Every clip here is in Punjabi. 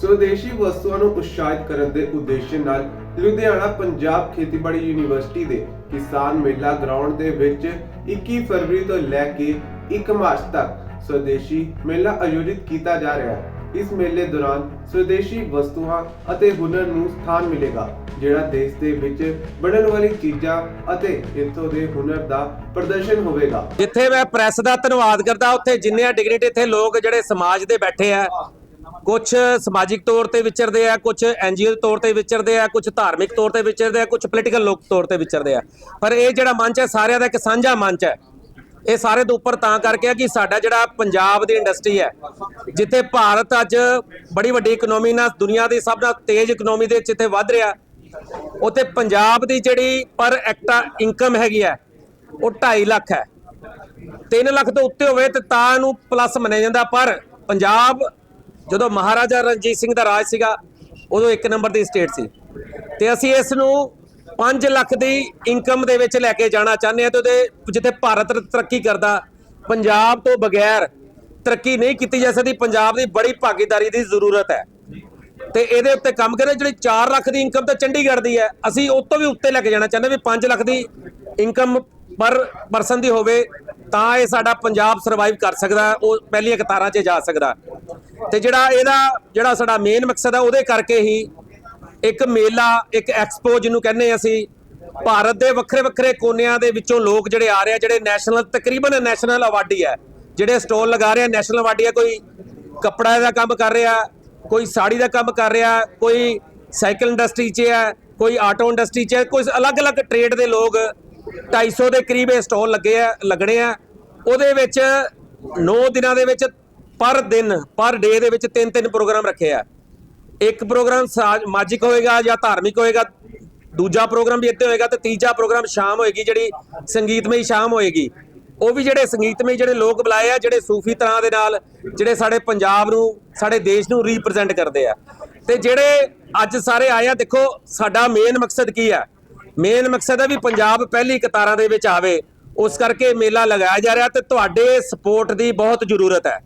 ਸਵਦੇਸ਼ੀ ਵਸਤੂਆਂ ਨੂੰ ਉਤਸ਼ਾਹਿਤ ਕਰਨ ਦੇ ਉਦੇਸ਼ ਨਾਲ ਲੁਧਿਆਣਾ ਪੰਜਾਬ ਖੇਤੀਬਾੜੀ ਯੂਨੀਵਰਸਿਟੀ ਦੇ ਕਿਸਾਨ ਮੇਲਾ ਗਰਾਊਂਡ ਦੇ ਵਿੱਚ 21 ਫਰਵਰੀ ਤੋਂ ਲੈ ਕੇ 1 ਮਾਰਚ ਤੱਕ ਸਵਦੇਸ਼ੀ ਮੇਲਾ ਆਯੋਜਿਤ ਕੀਤਾ ਜਾ ਰਿਹਾ ਹੈ ਇਸ ਮੇਲੇ ਦੌਰਾਨ ਸਵਦੇਸ਼ੀ ਵਸਤੂਆਂ ਅਤੇ ਹੁਨਰ ਨੂੰ ਸਥਾਨ ਮਿਲੇਗਾ ਜਿਹੜਾ ਦੇਸ਼ ਦੇ ਵਿੱਚ ਬਣਨ ਵਾਲੀ ਚੀਜ਼ਾਂ ਅਤੇ ਇੱਥੋਂ ਦੇ ਹੁਨਰ ਦਾ ਪ੍ਰਦਰਸ਼ਨ ਹੋਵੇਗਾ ਜਿੱਥੇ ਮੈਂ ਪ੍ਰੈਸ ਦਾ ਧੰਨਵਾਦ ਕਰਦਾ, ਉੱਥੇ ਜਿੰਨੇ ਡਿਗਨਿਟੀ ਇੱਥੇ ਲੋਕ ਜਿਹੜੇ ਸਮਾਜ ਦੇ ਬੈਠੇ ਆ ਕੁਝ ਸਮਾਜਿਕ ਤੌਰ ਤੇ ਵਿਚਰਦੇ ਆ ਕੁਝ ਐਨਜੀਓ ਤੌਰ ਤੇ ਵਿਚਰਦੇ ਆ ਕੁਝ ਧਾਰਮਿਕ ਤੌਰ ਤੇ ਵਿਚਰਦੇ ਆ ਕੁਝ ਪੋਲੀਟੀਕਲ ਲੋਕ ਤੌਰ ਤੇ ਵਿਚਰਦੇ ਆ। ਪਰ ਇਹ ਜਿਹੜਾ ਮੰਚ ਹੈ, ਸਾਰਿਆਂ ਦਾ ਇੱਕ ਸਾਂਝਾ ਮੰਚ ਹੈ। ਇਹ ਸਾਰੇ ਦੇ ਉੱਪਰ ਤਾਂ ਕਰਕੇ ਆ ਕਿ ਸਾਡਾ ਜਿਹੜਾ ਪੰਜਾਬ ਦੀ ਇੰਡਸਟਰੀ ਹੈ, ਜਿੱਥੇ ਭਾਰਤ ਅੱਜ ਬੜੀ ਵੱਡੀ ਇਕਨੋਮੀ ਨਾਲ ਦੁਨੀਆ ਦੀ ਸਭ ਨਾਲ ਤੇਜ਼ ਇਕਨੋਮੀ ਦੇ ਜਿੱਥੇ ਵੱਧ ਰਿਹਾ, ਉੱਥੇ ਪੰਜਾਬ ਦੀ ਜਿਹੜੀ ਪਰ ਐਕਟਾ ਇਨਕਮ ਹੈਗੀ ਹੈ, ਉਹ 2.5 ਲੱਖ ਹੈ। 3 ਲੱਖ ਤੋਂ ਉੱਤੇ ਹੋਵੇ ਤੇ ਤਾਂ ਇਹਨੂੰ ਪਲੱਸ ਮੰਨਿਆ ਜਾਂਦਾ, ਪਰ ਪੰਜਾਬ ਜਦੋਂ ਮਹਾਰਾਜਾ ਰਣਜੀਤ ਸਿੰਘ ਦਾ ਰਾਜ ਸੀਗਾ, ਉਦੋਂ ਇੱਕ ਨੰਬਰ ਦੀ ਸਟੇਟ ਸੀ। ਤੇ ਅਸੀਂ ਇਸ ਨੂੰ 5 ਲੱਖ ਦੀ ਇਨਕਮ ਦੇ ਵਿੱਚ ਲੈ ਕੇ ਜਾਣਾ ਚਾਹੁੰਦੇ ਹਾਂ ਤੇ ਉਹਦੇ ਜਿੱਥੇ ਭਾਰਤ ਤਰੱਕੀ ਕਰਦਾ, ਪੰਜਾਬ ਤੋਂ ਬਗੈਰ ਤਰੱਕੀ ਨਹੀਂ ਕੀਤੀ ਜਾ ਸਕਦੀ, ਪੰਜਾਬ ਦੀ ਬੜੀ ਭਾਗੀਦਾਰੀ ਦੀ ਜ਼ਰੂਰਤ ਹੈ। ਤੇ ਇਹਦੇ ਉੱਤੇ ਕੰਮ ਕਰੇ, ਜਿਹੜੀ 4 ਲੱਖ ਦੀ ਇਨਕਮ ਤਾਂ ਚੰਡੀਗੜ੍ਹ ਦੀ ਹੈ, ਅਸੀਂ ਉਸ ਤੋਂ ਵੀ ਉੱਤੇ ਲੈ ਕੇ ਜਾਣਾ ਚਾਹੁੰਦੇ ਵੀ 5 ਲੱਖ ਦੀ ਇਨਕਮ ਪਰ ਪਰਸਨ ਦੀ ਹੋਵੇ, ਤਾਂ ਇਹ ਸਾਡਾ ਪੰਜਾਬ ਸਰਵਾਈਵ ਕਰ ਸਕਦਾ, ਉਹ ਪਹਿਲੀਆਂ ਕਤਾਰਾਂ 'ਚ ਜਾ ਸਕਦਾ। ਤੇ ਜਿਹੜਾ ਇਹਦਾ, ਜਿਹੜਾ ਸਾਡਾ ਮੇਨ ਮਕਸਦ ਹੈ ਉਹਦੇ ਕਰਕੇ ਹੀ ਇੱਕ ਮੇਲਾ, ਇੱਕ ਐਕਸਪੋ ਜਿਹਨੂੰ ਕਹਿੰਦੇ ਅਸੀਂ, ਭਾਰਤ ਦੇ ਵੱਖਰੇ ਵੱਖਰੇ ਕੋਨਿਆਂ ਦੇ ਵਿੱਚੋਂ ਲੋਕ ਜਿਹੜੇ ਆ ਰਹੇ ਆ, ਜਿਹੜੇ ਨੈਸ਼ਨਲ ਤਕਰੀਬਨ ਨੈਸ਼ਨਲ ਅਵਾਰਡੀ ਹੈ ਜਿਹੜੇ ਸਟਾਲ ਲਗਾ ਰਹੇ ਆ ਨੈਸ਼ਨਲ ਅਵਾਰਡੀ ਹੈ ਕੋਈ ਕੱਪੜਾ ਦਾ ਕੰਮ ਕਰ ਰਿਹਾ, ਕੋਈ ਸਾੜੀ ਦਾ ਕੰਮ ਕਰ ਰਿਹਾ, ਕੋਈ ਸਾਈਕਲ ਇੰਡਸਟਰੀ 'ਚ ਹੈ ਕੋਈ ਆਟੋ ਇੰਡਸਟਰੀ 'ਚ ਹੈ ਕੋਈ ਅਲੱਗ-ਅਲੱਗ ਟ੍ਰੇਡ ਦੇ ਲੋਕ 250 ਦੇ ਕਰੀਬ ਇਹ ਸਟਾਲ ਲੱਗੇ ਆ, ਲੱਗਣੇ ਆ। ਉਹਦੇ ਵਿੱਚ 9 ਦਿਨਾਂ ਦੇ ਵਿੱਚ ਪਰ ਦਿਨ, ਪਰ ਡੇ ਦੇ ਵਿੱਚ ਤਿੰਨ ਤਿੰਨ ਪ੍ਰੋਗਰਾਮ ਰੱਖੇ ਆ। ਇੱਕ ਪ੍ਰੋਗਰਾਮ ਸਮਾਜਿਕ ਹੋਏਗਾ ਜਾਂ ਧਾਰਮਿਕ ਹੋਏਗਾ, ਦੂਜਾ ਪ੍ਰੋਗਰਾਮ ਵੀ ਇੱਥੇ ਹੋਏਗਾ ਤੇ ਤੀਜਾ ਪ੍ਰੋਗਰਾਮ ਸ਼ਾਮ ਹੋਏਗੀ, ਜਿਹੜੀ ਸੰਗੀਤਮਈ ਸ਼ਾਮ ਹੋਏਗੀ। ਉਹ ਵੀ ਜਿਹੜੇ ਸੰਗੀਤਮਈ ਜਿਹੜੇ ਲੋਕ ਬੁਲਾਏ ਆ, ਜਿਹੜੇ ਸੂਫੀ ਤਰ੍ਹਾਂ ਦੇ ਨਾਲ ਜਿਹੜੇ ਸਾਡੇ ਪੰਜਾਬ ਨੂੰ, ਸਾਡੇ ਦੇਸ਼ ਨੂੰ ਰਿਪਰੈਜ਼ੈਂਟ ਕਰਦੇ ਆ। ਤੇ ਜਿਹੜੇ ਅੱਜ ਸਾਰੇ ਆਏ ਆ, ਦੇਖੋ, ਸਾਡਾ ਮੇਨ ਮਕਸਦ ਕੀ ਆ? ਮੇਨ ਮਕਸਦ ਹੈ ਵੀ ਪੰਜਾਬ ਪਹਿਲੀ ਕਤਾਰਾਂ ਦੇ ਵਿੱਚ ਆਵੇ। ਉਸ ਕਰਕੇ ਮੇਲਾ ਲਗਾਇਆ ਜਾ ਰਿਹਾ ਤੇ ਤੁਹਾਡੇ ਸਪੋਰਟ ਦੀ ਬਹੁਤ ਜ਼ਰੂਰਤ ਹੈ।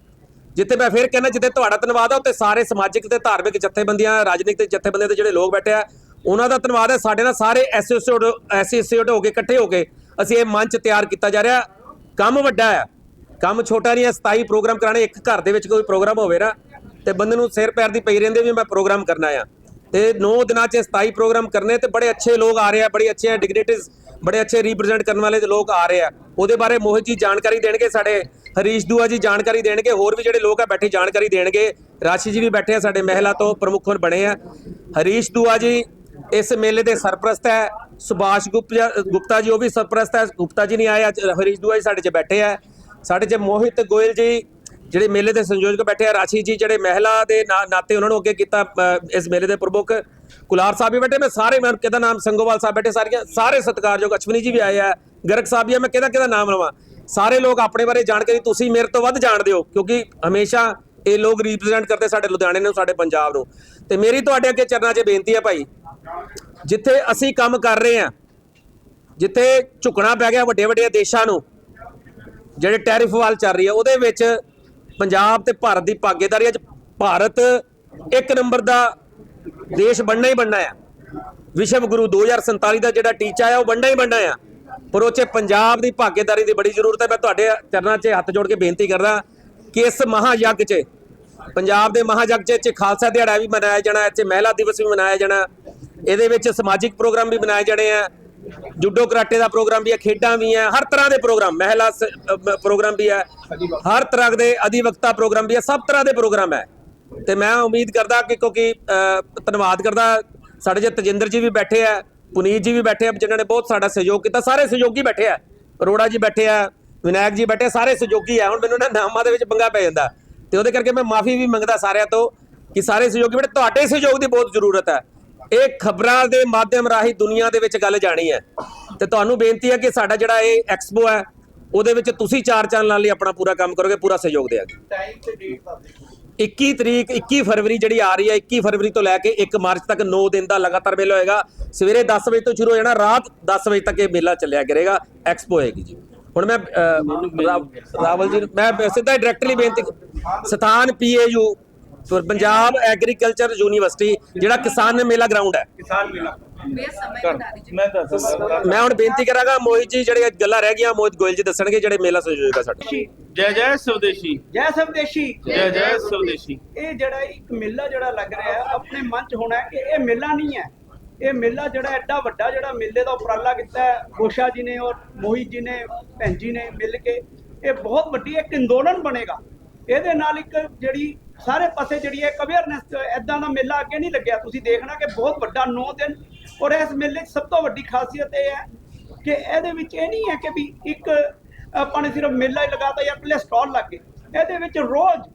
ਜਿੱਥੇ ਮੈਂ ਫਿਰ ਕਹਿੰਦਾ ਜਿੱਥੇ ਤੁਹਾਡਾ ਧੰਨਵਾਦ ਆ ਉੱਤੇ ਸਾਰੇ ਸਮਾਜਿਕ ਤੇ ਧਾਰਮਿਕ ਜਥੇਬੰਦੀਆਂ, ਰਾਜਨੀਤਿਕ ਜਥੇਬੰਦੀਆਂ ਦੇ ਜਿਹੜੇ ਲੋਕ ਬੈਠੇ ਆ, ਉਹਨਾਂ ਦਾ ਧੰਨਵਾਦ ਹੈ। ਸਾਡੇ ਨਾਲ ਸਾਰੇ ਐਸੋਸੀਏਟ ਐਸੋਸੀਏਟ ਹੋ ਕੇ ਇਕੱਠੇ ਹੋ ਕੇ ਅਸੀਂ ਇਹ ਮੰਚ ਤਿਆਰ ਕੀਤਾ ਜਾ ਰਿਹਾ। ਕੰਮ ਵੱਡਾ ਹੈ। ਕੰਮ ਛੋਟਾ ਨਹੀਂ ਹੈ 27 ਪ੍ਰੋਗਰਾਮ ਕਰਾਣੇ, ਇੱਕ ਘਰ ਦੇ ਵਿੱਚ ਕੋਈ ਪ੍ਰੋਗਰਾਮ ਹੋਵੇ ਨਾ, ਤੇ ਬੰਦੇ ਨੂੰ ਸਿਰ ਪੈਰ ਦੀ ਪਈ ਰਹਿੰਦੇ ਵੀ ਮੈਂ ਪ੍ਰੋਗਰਾਮ ਕਰਨਾ ਆ। ਤੇ 9 ਦਿਨਾਂ 'ਚ 27 ਪ੍ਰੋਗਰਾਮ ਕਰਨੇ ਤੇ ਬੜੇ ਅੱਛੇ ਲੋਕ ਆ ਰਹੇ ਆ, ਬੜੇ ਅੱਛੇ ਡਿਗਨਿਟੀਜ਼, ਬੜੇ ਅੱਛੇ ਰਿਪਰੈਜ਼ੈਂਟ ਕਰਨ ਵਾਲੇ ਲੋਕ ਆ ਰਹੇ ਆ। ਉਹਦੇ ਬਾਰੇ ਮੋਹਿਤ ਜੀ ਜਾਣਕਾਰੀ ਦੇਣਗੇ ਸਾਡੇ ਹਰੀਸ਼ ਦੂਆ ਜੀ ਜਾਣਕਾਰੀ ਦੇਣਗੇ, ਹੋਰ ਵੀ ਜਿਹੜੇ ਲੋਕ ਆ ਬੈਠੇ ਜਾਣਕਾਰੀ ਦੇਣਗੇ। ਰਾਸ਼ੀ ਜੀ ਵੀ ਬੈਠੇ ਆ, ਸਾਡੇ ਮਹਿਲਾ ਤੋਂ ਪ੍ਰਮੁੱਖ ਹੁਣ ਬਣੇ ਆ। ਹਰੀਸ਼ ਦੂਆ ਜੀ, ਇਸ ਮੇਲੇ ਦੇ ਸਰਪ੍ਰਸਤ ਹੈ, ਸੁਭਾਸ਼ ਗੁਪਤਾ ਗੁਪਤਾ ਜੀ, ਉਹ ਵੀ ਸਰਪ੍ਰਸਤ ਹੈ। ਗੁਪਤਾ ਜੀ ਨਹੀਂ ਆਏ, ਅੱਜ ਹਰੀਸ਼ ਦੂਆ ਜੀ ਸਾਡੇ 'ਚ ਬੈਠੇ ਆ। ਸਾਡੇ 'ਚ ਮੋਹਿਤ ਗੋਇਲ ਜੀ, ਜਿਹੜੇ ਮੇਲੇ ਦੇ ਸੰਯੋਜਕ ਬੈਠੇ ਆ। ਰਾਸ਼ੀ ਜੀ, ਜਿਹੜੇ ਮਹਿਲਾ ਦੇ ਨਾ- ਨਾਤੇ ਉਹਨਾਂ ਨੂੰ ਅੱਗੇ ਕੀਤਾ ਇਸ ਮੇਲੇ ਦੇ ਪ੍ਰਮੁੱਖ। ਕੁਲਾਰ ਸਾਹਿਬ ਵੀ ਬੈਠੇ, ਮੈਂ ਸਾਰੇ, ਮੈਂ ਕਿਹਦਾ ਨਾਮ, ਸੰਗੋਵਾਲ ਸਾਹਿਬ ਬੈਠੇ, ਸਾਰੀਆਂ, ਸਾਰੇ ਸਤਿਕਾਰਯੋਗ ਅਸ਼ਵਨੀ ਜੀ ਵੀ ਆਏ ਆ। ਗਰਗ ਸਾਹਿਬ ਵੀ ਆ, ਮੈਂ ਕਿਹਦਾ ਕਿਹਦਾ ਨਾਮ ਲਵਾਂ? ਸਾਰੇ ਲੋਕ ਆਪਣੇ ਬਾਰੇ ਜਾਣਕਾਰੀ ਤੁਸੀਂ ਮੇਰੇ ਤੋਂ ਵੱਧ ਜਾਣਦੇ ਹੋ, ਕਿਉਂਕਿ ਹਮੇਸ਼ਾ ਇਹ ਲੋਕ ਰਿਪਰੈਜ਼ੈਂਟ ਕਰਦੇ ਸਾਡੇ ਲੁਧਿਆਣੇ ਨੂੰ, ਸਾਡੇ ਪੰਜਾਬ ਨੂੰ। ਤੇ ਮੇਰੀ ਤੁਹਾਡੇ ਅੱਗੇ ਚਰਨਾਂ 'ਚ ਬੇਨਤੀ ਹੈ ਭਾਈ, ਜਿੱਥੇ ਅਸੀਂ ਕੰਮ ਕਰ ਰਹੇ ਆ ਜਿੱਥੇ ਝੁਕਣਾ ਪੈ ਗਿਆ ਵੱਡੇ ਵੱਡੇ ਦੇਸ਼ਾਂ ਨੂੰ, ਜਿਹੜੇ ਟੈਰਿਫ ਵਾਲ ਚੱਲ ਰਹੀ ਹੈ, ਉਹਦੇ ਵਿੱਚ ਪੰਜਾਬ ਤੇ ਭਾਰਤ ਦੀ ਭਾਗੀਦਾਰੀ ਅੱਜ ਭਾਰਤ ਇੱਕ ਨੰਬਰ ਦਾ ਦੇਸ਼ ਬਣਨਾ ਹੀ ਬਣਨਾ ਆ ਵਿਸ਼ਵ ਗੁਰੂ 2047 ਦਾ ਜਿਹੜਾ ਟੀਚਾ ਆ, ਉਹ ਬਣਨਾ ਹੀ ਬਣਨਾ ਆ। ਪਰ ਉਹ 'ਚ ਪੰਜਾਬ ਦੀ ਭਾਗੀਦਾਰੀ ਦੀ ਬੜੀ ਜ਼ਰੂਰਤ ਹੈ। ਮੈਂ ਤੁਹਾਡੇ ਚਰਨਾਂ 'ਚ ਹੱਥ ਜੋੜ ਕੇ ਬੇਨਤੀ ਕਰਦਾ ਕਿ ਇਸ ਮਹਾਯੱਗ 'ਚ, ਪੰਜਾਬ ਦੇ ਮਹਾਯੱਗ 'ਚ ਇੱਥੇ ਖਾਲਸਾ ਦਿਹਾੜਾ ਵੀ ਮਨਾਇਆ ਜਾਣਾ, ਇੱਥੇ ਮਹਿਲਾ ਦਿਵਸ ਵੀ ਮਨਾਇਆ ਜਾਣਾ, ਇਹਦੇ ਵਿੱਚ ਸਮਾਜਿਕ ਪ੍ਰੋਗਰਾਮ ਵੀ ਮਨਾਏ ਜਾਣੇ ਆ, ਜੁੱਡੋ ਕਰਾਟੇ ਦਾ ਪ੍ਰੋਗਰਾਮ ਵੀ ਹੈ, ਖੇਡਾਂ ਵੀ ਹੈ, ਹਰ ਤਰ੍ਹਾਂ ਦੇ ਪ੍ਰੋਗਰਾਮ, ਮਹਿਲਾ ਸ- ਪ੍ਰੋਗਰਾਮ ਵੀ ਹੈ, ਹਰ ਤਰ੍ਹਾਂ ਦੇ ਅਧਿਵਕਤਾ ਪ੍ਰੋਗਰਾਮ ਵੀ ਹੈ, ਸਭ ਤਰ੍ਹਾਂ ਦੇ ਪ੍ਰੋਗਰਾਮ ਹੈ। ਤੇ ਮੈਂ ਉਮੀਦ ਕਰਦਾ ਕਿ ਕਿਉਂਕਿ ਧੰਨਵਾਦ ਕਰਦਾ ਸਾਡੇ ਜੇ ਤਜਿੰਦਰ ਜੀ ਵੀ ਬੈਠੇ ਆ ਪੁਨੀਤ ਜੀ ਵੀ ਬੈਠੇ ਆ, ਜਿਨ੍ਹਾਂ ਨੇ ਬਹੁਤ ਸਾਡਾ ਸਹਿਯੋਗ ਕੀਤਾ, ਸਾਰੇ ਸਹਿਯੋਗੀ ਬੈਠੇ ਆ। ਅਰੋੜਾ ਜੀ ਬੈਠੇ ਆ, ਵਿਨਾਇਕ ਜੀ ਬੈਠੇ ਸਾਰੇ ਸਹਿਯੋਗੀ ਆ। ਹੁਣ ਮੈਨੂੰ ਨਾ ਨਾਮਾਂ ਦੇ ਵਿੱਚ ਪੰਗਾ ਪੈ ਜਾਂਦਾ। ਤੇ ਉਹਦੇ ਕਰਕੇ ਮੈਂ ਮਾਫੀ ਵੀ ਮੰਗਦਾ ਸਾਰਿਆਂ ਤੋਂ ਕਿ ਸਾਰੇ ਸਹਿਯੋਗੀ ਬੈਠੇ ਤੁਹਾਡੇ ਸਹਿਯੋਗ ਦੀ ਬਹੁਤ ਜ਼ਰੂਰਤ ਹੈ ਇਹ ਖਬਰਾਂ ਦੇ ਮਾਧਿਅਮ ਰਾਹੀਂ ਦੁਨੀਆ ਦੇ ਵਿੱਚ ਗੱਲ ਜਾਣੀ ਹੈ ਤੇ ਤੁਹਾਨੂੰ ਬੇਨਤੀ ਹੈ ਕਿ ਸਾਡਾ ਜਿਹੜਾ ਇਹ ਐਕਸਪੋ ਹੈ ਉਹਦੇ ਵਿੱਚ ਤੁਸੀਂ ਚਾਰ ਚੰਨ ਲਾਉਣ ਲਈ ਆਪਣਾ ਪੂਰਾ ਕੰਮ ਕਰੋਗੇ, ਪੂਰਾ ਸਹਿਯੋਗ ਦੇਵਾਂਗੇ ਟਾਈਮ ਤੇ ਡੇਟ ਦੱਸ 21 ਤਰੀਕ 21 ਫਰਵਰੀ ਜਿਹੜੀ ਆ ਰਹੀ ਹੈ 21 ਫਰਵਰੀ ਤੋਂ ਲੈ ਕੇ 1 ਮਾਰਚ ਤੱਕ 9 ਦਿਨ ਦਾ ਲਗਾਤਾਰ ਮੇਲਾ ਹੋਏਗਾ। ਸਵੇਰੇ 10 ਵਜੇ ਤੋਂ ਸ਼ੁਰੂ ਹੋ ਜਾਣਾ ਰਾਤ 10 ਵਜੇ ਤੱਕ ਇਹ ਮੇਲਾ ਚੱਲਿਆ ਕਰੇਗਾ ਐਕਸਪੋ ਹੋਏਗੀ ਜੀ। ਹੁਣ ਮੈਂ ਰਾਵਲ ਜੀ ਮੈਂ ਸਿੱਧਾ ਡਾਇਰੈਕਟਲੀ ਬੇਨਤੀ ਸਥਾਨ ਪੀਏਯੂ ਪੰਜਾਬ ਐਗਰੀਕਲਚਰ ਯੂਨੀਵਰਸਿਟੀ ਜਿਹੜਾ ਕਿਸਾਨ ਮੇਲਾ ਗਰਾਊਂਡ ਹੈ। ਕਿਸਾਨ ਮੇਲਾ। ਮੈਂ ਹੁਣ ਬੇਨਤੀ ਕਰਾਂਗਾ ਮੋਹਿਤ ਜੀ ਜਿਹੜੇ ਗੱਲਾਂ ਰਹਿ ਗਈਆਂ ਮੋਹਿਤ ਗੋਇਲ ਜੀ ਦੱਸਣਗੇ ਜਿਹੜੇ ਮੇਲਾ ਸੰਯੋਜਕ ਆ ਸਾਡਾ ਜੈ ਜੈ ਸਵਦੇਸ਼ੀ। ਜੈ ਸਵਦੇਸ਼ੀ। ਜੈ ਜੈ ਸਵਦੇਸ਼ੀ। ਇਹ ਜਿਹੜਾ ਇੱਕ ਮੇਲਾ ਜਿਹੜਾ ਲੱਗ ਰਿਹਾ ਆਪਣੇ ਮਨ ਚ ਹੋਣਾ ਹੈ ਕਿ ਇਹ ਮੇਲਾ ਨਹੀਂ ਹੈ। ਇਹ ਮੇਲਾ ਜਿਹੜਾ ਐਡਾ ਵੱਡਾ ਜਿਹੜਾ ਮੇਲੇ ਦਾ ਉਪਰਾਲਾ ਕੀਤਾ ਹੈ ਗੋਸ਼ਾ ਜੀ ਨੇ ਔਰ ਮੋਹਿਤ ਜੀ ਨੇ ਭੈਣ ਜੀ ਨੇ ਮਿਲ ਕੇ। ਇਹ ਬਹੁਤ ਵੱਡੀ ਇੱਕ ਅੰਦੋਲਨ ਬਣੇਗਾ। ਇਹਦੇ ਨਾਲ ਇੱਕ ਜਿਹੜੀ ਸਾਰੇ ਪਾਸੇ ਜਿਹੜੀ ਹੈ ਅਵੇਅਰਨੈਸ ਐਦਾਂ ਦਾ ਮੇਲਾ ਅੱਗੇ ਨਹੀਂ ਲੱਗਿਆ। ਤੁਸੀਂ ਦੇਖਣਾ ਕਿ ਬਹੁਤ ਵੱਡਾ 9 ਦਿਨ ਔਰ ਇਸ ਮੇਲੇ 'ਚ ਸਭ ਤੋਂ ਵੱਡੀ ਖਾਸੀਅਤ ਇਹ ਹੈ ਕਿ ਇਹਦੇ ਵਿੱਚ ਇਹ ਨਹੀਂ ਹੈ ਕਿ ਵੀ ਇੱਕ ਆਪਾਂ ਨੇ ਸਿਰਫ ਮੇਲਾ ਹੀ ਲਗਾਤਾ ਜਾਂ ਪਲੇ ਸਟਾਲ ਲੱਗ ਗਏ। ਇਹਦੇ ਵਿੱਚ ਰੋਜ਼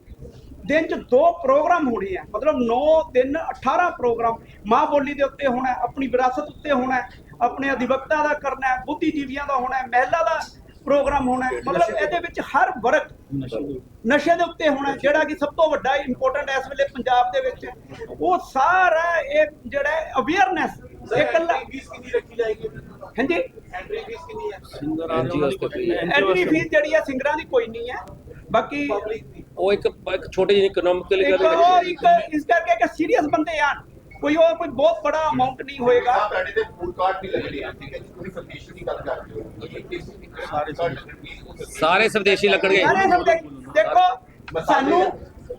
ਦਿਨ ਚ ਦੋ ਪ੍ਰੋਗਰਾਮ ਹੋਣੇ ਆ। ਮਤਲਬ 9 ਦਿਨ 18 ਪ੍ਰੋਗਰਾਮ ਮਾਂ ਬੋਲੀ ਦੇ ਉੱਤੇ ਹੋਣਾ ਆਪਣੀ ਵਿਰਾਸਤ ਉੱਤੇ ਹੋਣਾ ਆਪਣੇ ਅਧਿਵਕਤਾ ਦਾ ਕਰਨਾ ਬੁੱਧੀਜੀਵੀਆਂ ਦਾ ਹੋਣਾ ਮਹਿਲਾ ਦਾ ਪ੍ਰੋਗਰਾਮ ਹੋਣਾ। ਮਤਲਬ ਇਹਦੇ ਵਿੱਚ ਹਰ ਵਰਗ ਨਸ਼ੇ ਦੇ ਉੱਤੇ ਹੋਣਾ ਜਿਹੜਾ ਕਿ ਸਭ ਤੋਂ ਵੱਡਾ ਇੰਪੋਰਟੈਂਟ ਇਸ ਵੇਲੇ ਪੰਜਾਬ ਦੇ ਵਿੱਚ। ਉਹ ਸਾਰਾ ਇਹ ਜਿਹੜਾ ਅਵੇਅਰਨੈਸ ਇਹ ਕੱਲਾ ਹਾਂਜੀ? ਐਂਟਰੀ ਫੀਸ ਜਿਹੜੀ ਹੈ ਸਿੰਗਰਾਂ ਦੀ ਕੋਈ ਨਹੀਂ ਹੈ। ਬਾਕੀ ਉਹ ਇੱਕ ਇੱਕ ਛੋਟੀ ਜਿਹੀ ਇਕਨੋਮਿਕਲ ਇੱਕ ਹੋਰ ਇੱਕ ਇਸ ਕਰਕੇ ਕਿ ਸੀਰੀਅਸ ਬੰਦੇ ਆਣ। ਕੋਈ ਉਹ ਕੋਈ ਬਹੁਤ ਬੜਾ ਅਮਾਉਂਟ ਨਹੀਂ ਹੋਏਗਾ। ਤੁਹਾਡੇ ਤੇ ਫੂਡ ਕਾਰਟ ਵੀ ਲੱਗਣੇ ਆ ਠੀਕ ਹੈ ਜੀ? ਤੁਸੀਂ ਸਬਜੀਸ਼ਨ ਦੀ ਗੱਲ ਕਰਦੇ ਹੋ। ਇਹ ਕਿਸ ਸਾਰੇ ਸਵਦੇਸ਼ੀ। ਲੱਗਣਗੇ। ਦੇਖੋ ਸਾਨੂੰ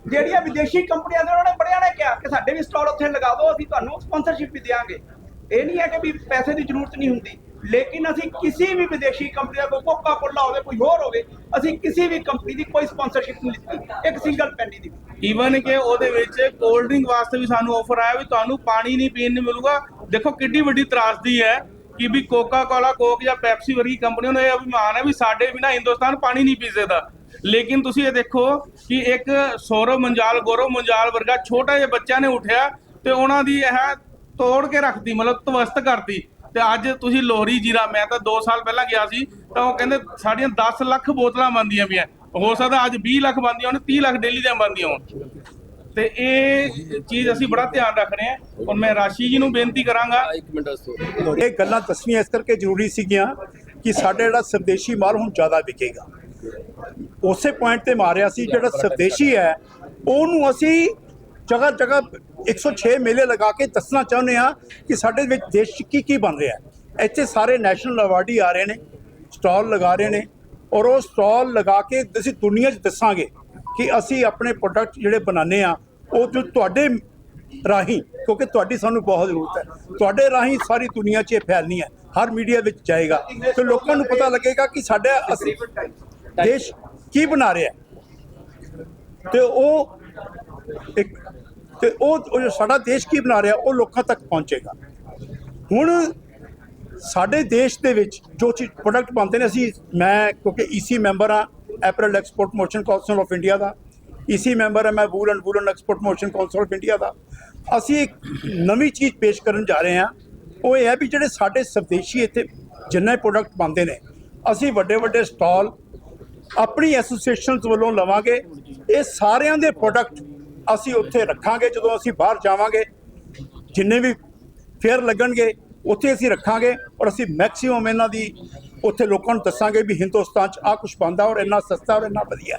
ਜਿਹੜੀਆਂ ਵਿਦੇਸ਼ੀ ਕੰਪਨੀਆਂ ਦੇ ਉਹਨਾਂ ਨੇ ਬੜਿਆਂ ਨੇ ਕਿਹਾ ਕਿ ਸਾਡੇ ਵੀ ਸਟਾਲ ਉੱਥੇ ਲਗਾ ਦਿਓ ਅਸੀਂ ਤੁਹਾਨੂੰ ਸਪਾਂਸਰਸ਼ਿਪ ਵੀ ਦੇਵਾਂਗੇ ਇਹ ਨਹੀਂ ਹੈ ਕਿ ਵੀ ਪੈਸੇ ਦੀ ਜ਼ਰੂਰਤ ਨਹੀਂ ਹੁੰਦੀ। ਲੇਕਿਨ ਅਸੀਂ ਕਿਸੇ ਵੀ ਵਿਦੇਸ਼ੀ ਕੰਪਨੀ ਦਾ ਕੋਈ ਕੋਕਾ ਕੋਲਾ ਹੋਵੇ, ਕੋਈ ਹੋਰ ਹੋਵੇ, ਅਸੀਂ ਕਿਸੇ ਵੀ ਕੰਪਨੀ ਦੀ ਕੋਈ ਸਪਾਂਸਰਸ਼ਿਪ ਨਹੀਂ ਲਿੱਤੀ ਇੱਕ ਸਿੰਗਲ ਪੈਨੀ ਦੀ। ਈਵਨ ਕਿ ਉਹਦੇ ਵਿੱਚ ਕੋਲਡ ਡਰਿੰਕ ਵਾਸਤੇ ਵੀ ਸਾਨੂੰ ਆਫਰ ਆਇਆ ਵੀ ਤੁਹਾਨੂੰ ਪਾਣੀ ਨਹੀਂ, ਪੀਣ ਨੂੰ ਮਿਲੂਗਾ। ਦੇਖੋ ਕਿੱਡੀ ਵੱਡੀ ਤਰਾਸਦੀ ਹੈ ਕਿ ਵੀ ਕੋਕਾ ਕੋਲਾ ਕੋਕ ਜਾਂ ਪੈਪਸੀ ਵਰਗੀ ਕੰਪਨੀਆਂ ਨੂੰ ਇਹ ਅਭਿਮਾਨ ਹੈ ਵੀ ਸਾਡੇ ਬਿਨਾ ਹਿੰਦੁਸਤਾਨ ਪਾਣੀ ਨਹੀਂ ਪੀ ਸਕਦਾ। ਲੇਕਿਨ ਤੁਸੀਂ ਇਹ ਦੇਖੋ ਕਿ ਇੱਕ ਸੌਰਵ ਮੰਜਾਲ, ਗੌਰਵ ਮੰਜਾਲ ਵਰਗਾ ਛੋਟਾ ਜਿਹਾ ਬੱਚਾ ਨੇ ਉਠਿਆ ਤੇ ਉਹਨਾਂ ਦੀ ਇਹ ਤੋੜ ਕੇ ਰੱਖਤੀ ਮਤਲਬ ਤਵਸਤ ਕਰਤੀ। ਤੇ ਅੱਜ ਤੁਸੀਂ ਲੋਹਰੀ ਜੀਰਾ ਮੈਂ ਤਾਂ 2 ਸਾਲ ਪਹਿਲਾਂ ਗਿਆ ਸੀ ਤਾਂ ਉਹ ਕਹਿੰਦੇ ਸਾਡੀਆਂ 10 ਲੱਖ ਬੋਤਲਾਂ ਬੰਦੀਆਂ ਪਈਆਂ। ਹੋ ਸਕਦਾ ਅੱਜ 20 ਲੱਖ ਬੰਦੀਆਂ ਹੋਣ 30 ਲੱਖ ਡੇਲੀ ਦੀਆਂ ਬੰਦੀਆਂ ਹੋਣ। ਤੇ ਇਹ ਚੀਜ਼ ਅਸੀਂ ਬੜਾ ਧਿਆਨ ਰੱਖ ਰਹੇ ਹਾਂ। ਔਰ ਮੈਂ ਰਾਸ਼ੀ ਜੀ ਨੂੰ ਬੇਨਤੀ ਕਰਾਂਗਾ। ਇਹ ਗੱਲਾਂ ਦੱਸਣੀਆਂ ਇਸ ਕਰਕੇ ਜ਼ਰੂਰੀ ਸੀਗੀਆਂ ਕਿ ਸਾਡੇ ਜਿਹੜਾ ਸਵਦੇਸ਼ੀ ਮਾਲ ਹੁਣ ਜ਼ਿਆਦਾ ਵਿਕੇਗਾ। ਉਸੇ ਪੁਆਇੰਟ ਤੇ ਮਾਰਿਆ ਸੀ ਜਿਹੜਾ ਸਵਦੇਸ਼ੀ ਹੈ ਉਹਨੂੰ ਅਸੀਂ ਜਗ੍ਹਾ ਜਗ੍ਹਾ 106 ਮੇਲੇ ਲਗਾ ਕੇ ਦੱਸਣਾ ਚਾਹੁੰਦੇ ਆ ਕਿ ਸਾਡੇ ਵਿੱਚ ਦੇਸ਼ 'ਚ ਕੀ ਕੀ ਬਣ ਰਿਹਾ ਹੈ। ਇੱਥੇ ਸਾਰੇ ਨੈਸ਼ਨਲ ਅਵਾਰਡੀ ਆ ਰਹੇ ਨੇ, ਸਟਾਲ ਲਗਾ ਰਹੇ ਨੇ ਔਰ ਉਹ ਸਟਾਲ ਲਗਾ ਕੇ ਅਸੀਂ ਦੁਨੀਆ 'ਚ ਦੱਸਾਂਗੇ ਕਿ ਅਸੀਂ ਆਪਣੇ ਪ੍ਰੋਡਕਟ ਜਿਹੜੇ ਬਣਾਉਂਦੇ ਆ ਉਹ ਜੋ ਤੁਹਾਡੇ ਰਾਹੀਂ, ਕਿਉਂਕਿ ਤੁਹਾਡੀ ਸਾਨੂੰ ਬਹੁਤ ਜ਼ਰੂਰਤ ਹੈ। ਤੁਹਾਡੇ ਰਾਹੀਂ ਸਾਰੀ ਦੁਨੀਆ 'ਚ ਇਹ ਫੈਲਣੀ ਹੈ, ਹਰ ਮੀਡੀਆ ਵਿੱਚ ਜਾਏਗਾ। ਤੇ ਲੋਕਾਂ ਨੂੰ ਪਤਾ ਲੱਗੇਗਾ ਕਿ ਸਾਡਾ ਅਸੀਂ ਦੇਸ਼ ਕੀ ਬਣਾ ਰਿਹਾ ਹੈ। ਤੇ ਉਹ ਇੱਕ ਤੇ ਉਹ ਜੋ ਸਾਡਾ ਦੇਸ਼ ਕੀ ਬਣਾ ਰਿਹਾ, ਉਹ ਲੋਕਾਂ ਤੱਕ ਪਹੁੰਚੇਗਾ। ਹੁਣ ਸਾਡੇ ਦੇਸ਼ ਦੇ ਵਿੱਚ ਜੋ ਚੀਜ਼ ਪ੍ਰੋਡਕਟ ਬਣਦੇ ਨੇ, ਅਸੀਂ, ਮੈਂ ਕਿਉਂਕਿ ਈਸੀ ਮੈਂਬਰ ਆ apparel export promotion council of India the. EC member ਹਾਂ, ਮੈਂ wool and woollen export promotion council of India ਦਾ। ਅਸੀਂ ਇੱਕ ਨਵੀਂ ਚੀਜ਼ ਪੇਸ਼ ਕਰਨ ਜਾ ਰਹੇ ਹਾਂ। ਉਹ ਇਹ ਹੈ ਵੀ ਜਿਹੜੇ ਸਾਡੇ ਸਵਦੇਸ਼ੀ ਇੱਥੇ ਜਿੰਨੇ ਪ੍ਰੋਡਕਟ ਬਣਦੇ ਨੇ, ਅਸੀਂ ਵੱਡੇ ਵੱਡੇ ਸਟਾਲ ਆਪਣੀ ਐਸੋਸੀਏਸ਼ਨਸ ਵੱਲੋਂ ਲਵਾਂਗੇ। ਇਹ ਸਾਰਿਆਂ ਦੇ ਪ੍ਰੋਡਕਟ ਅਸੀਂ ਉੱਥੇ ਰੱਖਾਂਗੇ, ਜਦੋਂ ਅਸੀਂ ਬਾਹਰ ਜਾਵਾਂਗੇ, ਜਿੰਨੇ ਵੀ ਫੇਅਰ ਲੱਗਣਗੇ, ਉੱਥੇ ਅਸੀਂ ਰੱਖਾਂਗੇ ਔਰ ਅਸੀਂ ਮੈਕਸਿਮਮ ਇਹਨਾਂ ਦੀ ਉੱਥੇ ਲੋਕਾਂ ਨੂੰ ਦੱਸਾਂਗੇ ਵੀ ਹਿੰਦੁਸਤਾਨ 'ਚ ਆ ਕੁਝ ਬਣਦਾ ਔਰ ਇੰਨਾ ਸਸਤਾ ਔਰ ਇੰਨਾ ਵਧੀਆ।